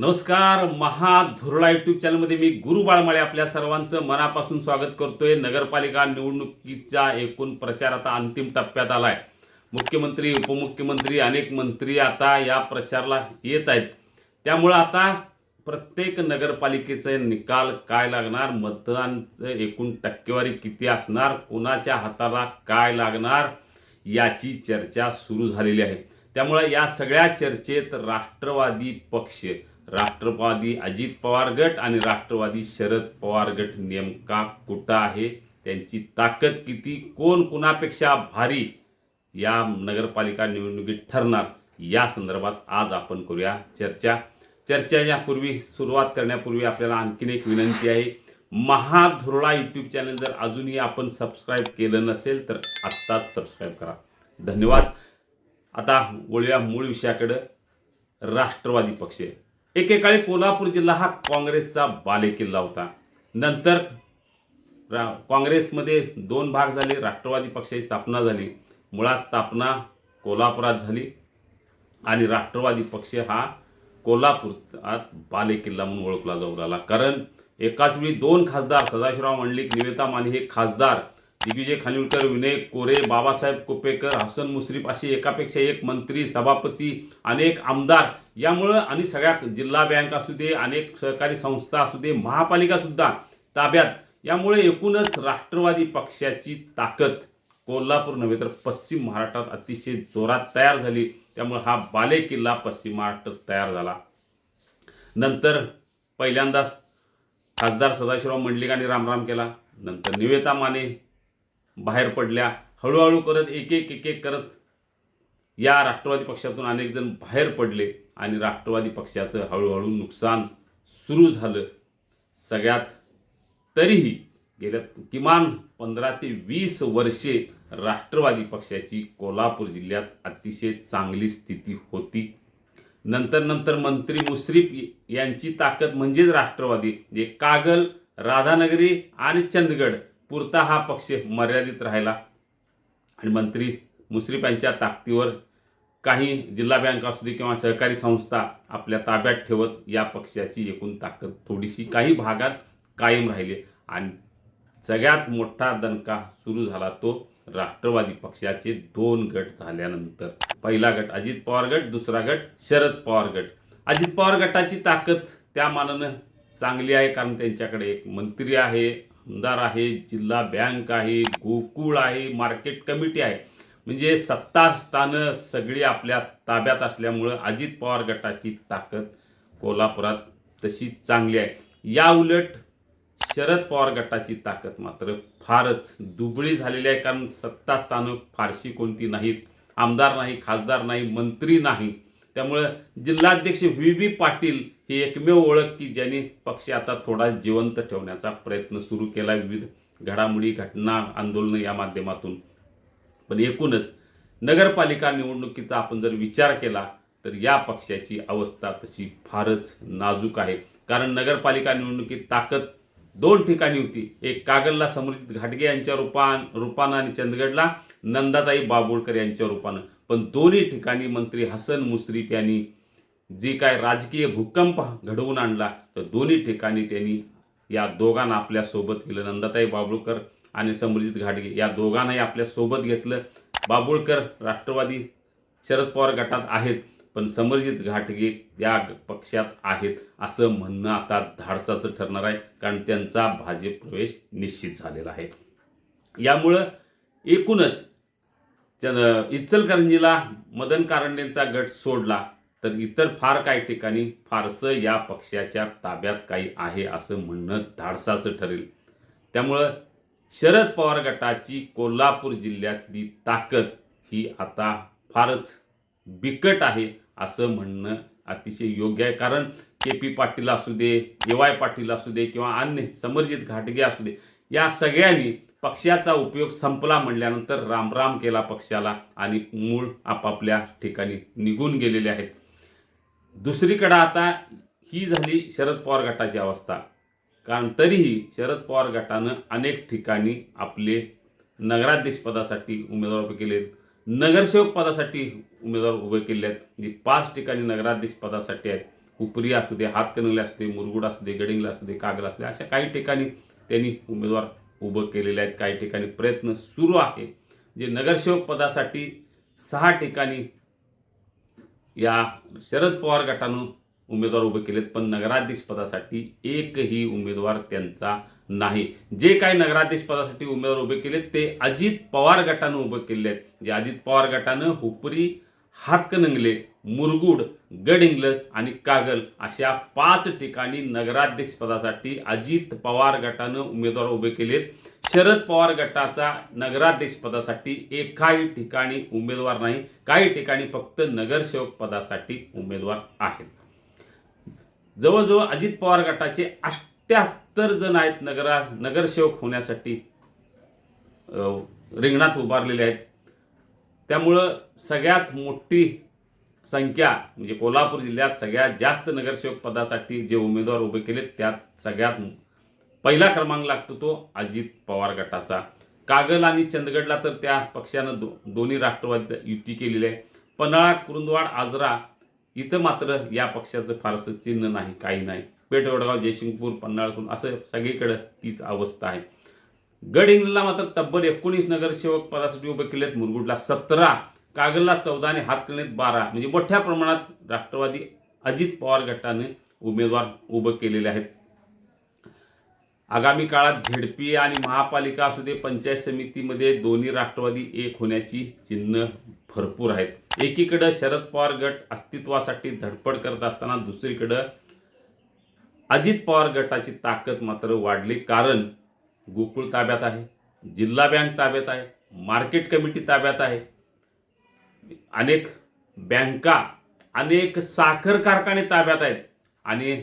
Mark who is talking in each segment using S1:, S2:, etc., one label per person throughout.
S1: नमस्कार महाधुरळा युट्यूब चॅनलमध्ये मी गुरु बाळमाळे आपल्या सर्वांचं मनापासून स्वागत करतोय. नगरपालिका निवडणुकीचा एकूण प्रचार आता अंतिम टप्प्यात आलाय. मुख्यमंत्री उपमुख्यमंत्री अनेक मंत्री आता या प्रचाराला येत आहेत. त्यामुळं आता प्रत्येक नगरपालिकेचे निकाल काय लागणार मतदानचं एकूण टक्केवारी किती असणार कोणाच्या हाताला काय लागणार याची चर्चा सुरू झालेली आहे. त्यामुळे या सगळ्या चर्चेत राष्ट्रवादी पक्ष राष्ट्रवादी अजित पवार गट आणि राष्ट्रवादी शरद पवार गट नेमका कुठं आहे? त्यांची ताकद किती? कोण कुणापेक्षा भारी या नगरपालिका निवडणुकीत ठरणार? या संदर्भात आज आपण करूया चर्चा. चर्चा यापूर्वी सुरुवात करण्यापूर्वी आपल्याला आणखीन एक विनंती आहे. महाधुरळा यूट्यूब चॅनल जर अजूनही आपण सबस्क्राईब केलं नसेल तर आत्ताच सबस्क्राईब करा. धन्यवाद. आता वळूया मूळ विषयाकडं. राष्ट्रवादी पक्ष. एकेकाळी कोल्हापूर जिल्हा हा काँग्रेसचा बालेकिल्ला होता. नंतर रा काँग्रेसमध्ये दोन भाग झाले राष्ट्रवादी पक्षाची स्थापना झाली मुळात स्थापना कोल्हापुरात झाली आणि राष्ट्रवादी पक्ष हा कोल्हापुरात बालेकिल्ला म्हणून ओळखला जाऊ लागला. कारण एकाच वेळी दोन खासदार सदाशिवराव मंडलिक निवेता माने हे खासदार दिग्विजय खानिलकर विनय कोरे बाबासाहेब कुपेकर हसन मुश्रीफ असे एकापेक्षा एक मंत्री सभापती अनेक आमदार. यामुळं आणि सगळ्या जिल्हा बँक असू दे अनेक सहकारी संस्था असू दे महापालिका सुद्धा ताब्यात. यामुळे एकूणच राष्ट्रवादी पक्षाची ताकद कोल्हापूर नव्हे तर पश्चिम महाराष्ट्रात अतिशय जोरात तयार झाली. त्यामुळे हा बाले किल्ला पश्चिम महाराष्ट्रात तयार झाला. नंतर पहिल्यांदाच खासदार सदाशिवराव मंडलिकांनी रामराम केला. नंतर निवेता माने बाहेर पडल्या हळूहळू करत एक एक एक एक करत या राष्ट्रवादी पक्षातून अनेक जण बाहेर पडले आणि राष्ट्रवादी पक्षाचं हळूहळू नुकसान सुरू झालं. सगळ्यात तरीही गेल्या किमान पंधरा ते वीस वर्षे राष्ट्रवादी पक्षाची कोल्हापूर जिल्ह्यात अतिशय चांगली स्थिती होती. नंतर नंतर मंत्री मुश्रीफ यांची ताकद म्हणजेच राष्ट्रवादी जे कागल राधानगरी आणि चंदगड पुरता हा पक्ष मर्यादित राहिला. आणि मंत्री मुश्रीफ यांच्या ताकदीवर काही जिल्हा बँक असू दे किंवा सहकारी संस्था आपल्या ताब्यात ठेवत या पक्षाची एकूण ताकद थोडीशी काही भागात कायम राहिली. आणि सगळ्यात मोठा दणका सुरू झाला तो राष्ट्रवादी पक्षाचे दोन गट झाल्यानंतर. पहिला गट अजित पवार गट दुसरा गट शरद पवार गट. अजित पवार गटाची ताकद त्या मानानं चांगली आहे कारण त्यांच्याकडे एक मंत्री आहे. आमदार आहे जिल्हा बँक आहे गोकुळ आहे मार्केट कमिटी आहे. म्हणजे सत्ता स्थानं सगळी आपल्या ताब्यात असल्यामुळं अजित पवार गटाची ताकद कोल्हापुरात तशी चांगली आहे. या उलट शरद पवार गटाची ताकद मात्र फारच दुबळी झालेली आहे कारण सत्तास्थानं फारशी कोणती नाहीत. आमदार नाही खासदार नाही मंत्री नाही. त्यामुळं जिल्हाध्यक्ष व्ही बी पाटील ही एकमेव ओळख की ज्यांनी पक्ष आता थोडा जिवंत ठेवण्याचा प्रयत्न सुरू केला. विविध घडामोडी घटना आंदोलनं या माध्यमातून. पण एकूणच नगरपालिका निवडणुकीचा आपण जर विचार केला तर या पक्षाची अवस्था तशी फारच नाजूक आहे. कारण नगरपालिका निवडणुकीत ताकद दोन ठिकाणी होती. एक कागलला समर्जित घाटगे यांच्या रूपान रूपानं आणि चंदगडला नंदाताई बाबुळकर यांच्या रूपानं. पण दोन्ही ठिकाणी मंत्री हसन मुश्रीफ यांनी जे काय राजकीय भूकंप घडवून आणला तर दोन्ही ठिकाणी त्यांनी या दोघांना आपल्यासोबत केलं. नंदाताई बाबुळकर आणि समरजित घाटगे या दोघांनाही आपल्यासोबत घेतलं. बाबुळकर राष्ट्रवादी शरद पवार गटात आहेत पण समरजित घाटगे या पक्षात आहेत असं म्हणणं आता धाडसाचं ठरणार आहे कारण त्यांचा भाजप प्रवेश निश्चित झालेला आहे. यामुळं एकूणच इचलकरंजीला मदन कारंडेंचा गट सोडला तर इतर फार काही ठिकाणी फारसं या पक्षाच्या ताब्यात काही आहे असं म्हणणं धाडसाचं ठरेल. त्यामुळं शरद पवार गटाची कोल्हापूर जिल्ह्यातली ताकद ही आता फारच बिकट आहे असं म्हणणं अतिशय योग्य आहे. कारण के पी पाटील असू दे ए वाय पाटील असू दे किंवा अन्य समरजित घाटगे असू दे या सगळ्यांनी पक्षाचा उपयोग संपला म्हणल्यानंतर रामराम केला पक्षाला आणि मूळ आपापल्या ठिकाणी निघून गेलेले आहेत. दुसरीकडं आता ही झाली शरद पवार गटाची अवस्था. कारण तरीही शरद पवार गटानं अनेक ठिकाणी आपले नगराध्यक्षपदासाठी उमेदवार उभे केले आहेत नगरसेवक पदासाठी उमेदवार उभे केले आहेत जे पाच ठिकाणी नगराध्यक्षपदासाठी आहेत. उपरी असू दे हातकणंगले असू दे मुरगुड असू दे गडिंगला असू दे कागल असू दे अशा काही ठिकाणी त्यांनी उमेदवार उभं केलेले आहेत. काही ठिकाणी प्रयत्न सुरू आहे. जे नगरसेवक पदासाठी सहा ठिकाणी या शरद पवार गटानं उमेदवार उभे केलेत पण नगराध्यक्ष पदासाठी एकही उमेदवार त्यांचा नाही. जे काही नगराध्यक्ष पदासाठी उमेदवार उभे केलेत ते अजित पवार गटानं उभे केले आहेत. जे अजित पवार गटानं हुपरी हातकणंगले मुरगुड गडिंग्लस आणि कागल अशा पाच ठिकाणी नगराध्यक्षपदासाठी अजित पवार गटानं उमेदवार उभे केलेत. शरद पवार गटाचा नगराध्यक्ष पदासाठी एकाही ठिकाणी उमेदवार नाही. काही ठिकाणी फक्त नगरसेवक पदासाठी उमेदवार आहेत. जवळजवळ अजित पवार गटाचे अष्ट्याहत्तर जण आहेत नगरा नगरसेवक होण्यासाठी रिंगणात उभारलेले आहेत. त्यामुळं सगळ्यात मोठी संख्या म्हणजे कोल्हापूर जिल्ह्यात सगळ्यात जास्त नगरसेवक पदासाठी जे उमेदवार उभे केलेत त्यात सगळ्यात पहिला क्रमांक लागतो तो अजित पवार गटाचा. कागल आणि चंदगडला तर त्या पक्षानं दो दोन्ही राष्ट्रवादी युती केलेली आहे. पन्हाळा कुरुंदवाड आजरा इथं मात्र या पक्षाचं फारसं चिन्ह नाही काही नाही. पेठ वडगाव जयसिंगपूर असं सगळीकडं तीच अवस्था आहे. गड मात्र तब्बल एकोणीस नगरसेवक पदासाठी उभे केलेत. मुरगुडला सतरा कागलला चौदा आणि हातकणीत बारा. म्हणजे मोठ्या प्रमाणात राष्ट्रवादी अजित पवार गटाने उमेदवार उभं केलेले आहेत. आगामी काळात झेडपी आणि महापालिका असू दे पंचायत समितीमध्ये दोन्ही राष्ट्रवादी एक होण्याची चिन्ह भरपूर आहेत. एकीकडं शरद पवार गट अस्तित्वासाठी धडपड करत असताना दुसरीकडं अजित पवार गटाची ताकद मात्र वाढली. कारण गोकुळ ताब्यात आहे जिल्हा बँक ताब्यात आहे मार्केट कमिटी ताब्यात आहे. अनेक बँका अनेक साखर कारखाने ताब्यात आहेत आणि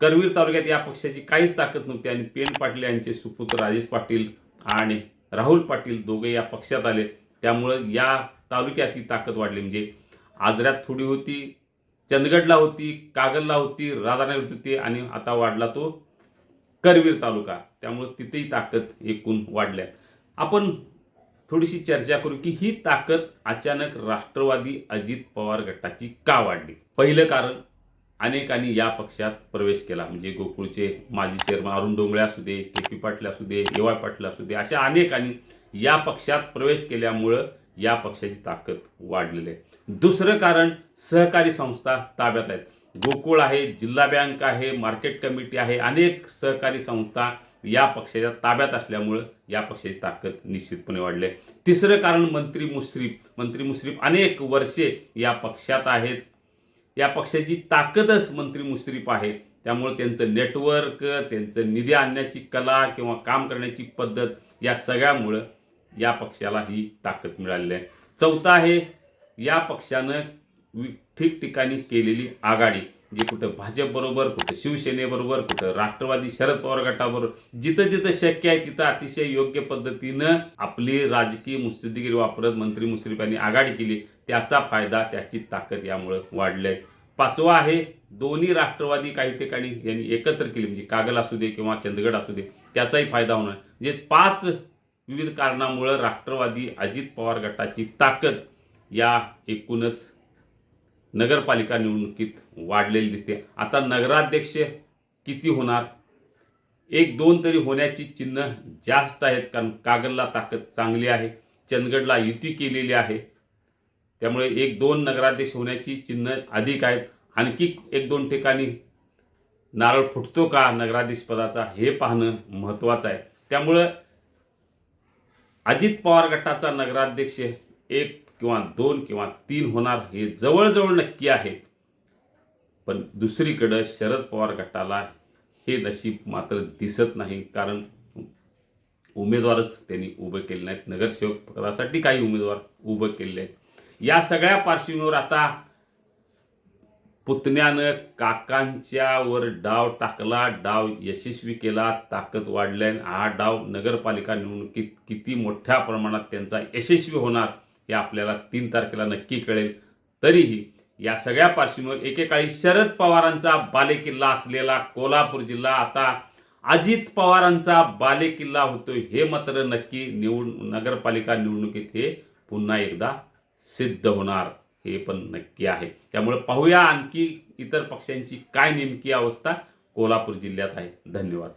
S1: करवीर तालुक्यात या पक्षाची काहीच ताकद नव्हती आणि पेन पाटील यांचे सुपुत्र राजेश पाटील आणि राहुल पाटील दोघे या पक्षात आले. त्यामुळं या तालुक्यात ती ताकद वाढली. म्हणजे आजऱ्यात थोडी होती चंदगडला होती कागलला होती राधानगरीत होती आणि आता वाढला तो करवीर तालुका. त्यामुळं तिथेही ताकद एकूण वाढल्या आपण थोडीशी चर्चा करू की ही ताकद अचानक राष्ट्रवादी अजित पवार गटाची का वाढली? पहिलं कारण अनेकांनी या पक्षात प्रवेश केला. म्हणजे गोकुळचे माजी चेअरमन अरुण डोंगळे असू दे के पी पाटील असू दे ए वाय पाटील असू दे अशा अनेकांनी या पक्षात प्रवेश केल्यामुळं या पक्षाची ताकद वाढलेली आहे. दुसरं कारण सहकारी संस्था ताब्यात आहेत. गोकुळ आहे जिल्हा बँक आहे मार्केट कमिटी आहे अनेक सहकारी संस्था या पक्षाच्या ताब्यात असल्यामुळं या पक्षाची ताकद निश्चितपणे वाढली. आहे तिसरं कारण मंत्री मुश्रीफ. मंत्री मुश्रीफ अनेक वर्षे या पक्षात आहेत. या पक्षाची ताकदच मंत्री मुश्रीफ आहे. त्यामुळे त्यांचं नेटवर्क त्यांचं निधी आणण्याची कला किंवा काम करण्याची पद्धत या सगळ्यामुळं या पक्षाला ही ताकद मिळालेली आहे. चौथा आहे या पक्षानं वि- ठिकठिकाणी केलेली आघाडी जे कुठं भाजपबरोबर कुठं शिवसेनेबरोबर कुठं राष्ट्रवादी शरद पवार गटाबरोबर जिथं जिथं शक्य आहे तिथं अतिशय योग्य पद्धतीनं आपली राजकीय मुत्सद्दीगिरी वापरत मंत्री मुश्रीफ यांनी आघाडी केली त्याचा फायदा त्याची ताकद यामुळे वाढली आहे पाचवा आहे दोन्ही राष्ट्रवादी काही ठिकाणी यांनी एकत्र केली म्हणजे कागल असू दे किंवा चंदगड असू दे त्याचाही फायदा होणार. जे पाच विविध कारणामुळं राष्ट्रवादी अजित पवार गटाची ताकद या एकूणच नगरपालिका निवडणुकीत वाढलेली दिसते. आता नगराध्यक्ष किती होणार? एक दोन तरी होण्याची चिन्ह जास्त आहेत कारण कागलला ताकद चांगली आहे. चंदगडला युती केलेली आहे. त्यामुळे एक दोन नगराध्यक्ष होण्याची चिन्ह अधिक आहेत. आणखी एक दोन ठिकाणी नारळ फुटतो का नगराध्यक्ष पदाचा हे पाहणं महत्त्वाचं आहे. त्यामुळं अजित पवार गटाचा नगराध्यक्ष एक किंवा दोन किंवा तीन होणार हे जवळजवळ नक्की आहे. पण दुसरीकडं शरद पवार गटाला हे नशीब मात्र दिसत नाही. कारण उमेदवारच त्यांनी उभे केले नाहीत. नगरसेवक पदासाठी काही उमेदवार उभे केले आहेत. या सगळ्या पार्श्वभूमीवर आता पुतण्यानं काकांच्यावर डाव टाकला डाव यशस्वी केला ताकद वाढल्याने हा डाव नगरपालिका निवडणुकीत किती मोठ्या प्रमाणात त्यांचा यशस्वी होणार हे आपल्याला तीन तारखेला नक्की कळेल. तरीही या सगळ्या पार्श्वभूमीवर एकेकाळी शरद पवारांचा बालेकिल्ला असलेला कोल्हापूर जिल्हा आता अजित पवारांचा बालेकिल्ला होतो हे मात्र नक्की निवड नगरपालिका निवडणुकीत हे पुन्हा एकदा सिद्ध होणार हे पण नक्की आहे. त्यामुळे पाहूया आणखी इतर पक्षांची काय नेमकी अवस्था कोल्हापूर जिल्ह्यात आहे. धन्यवाद.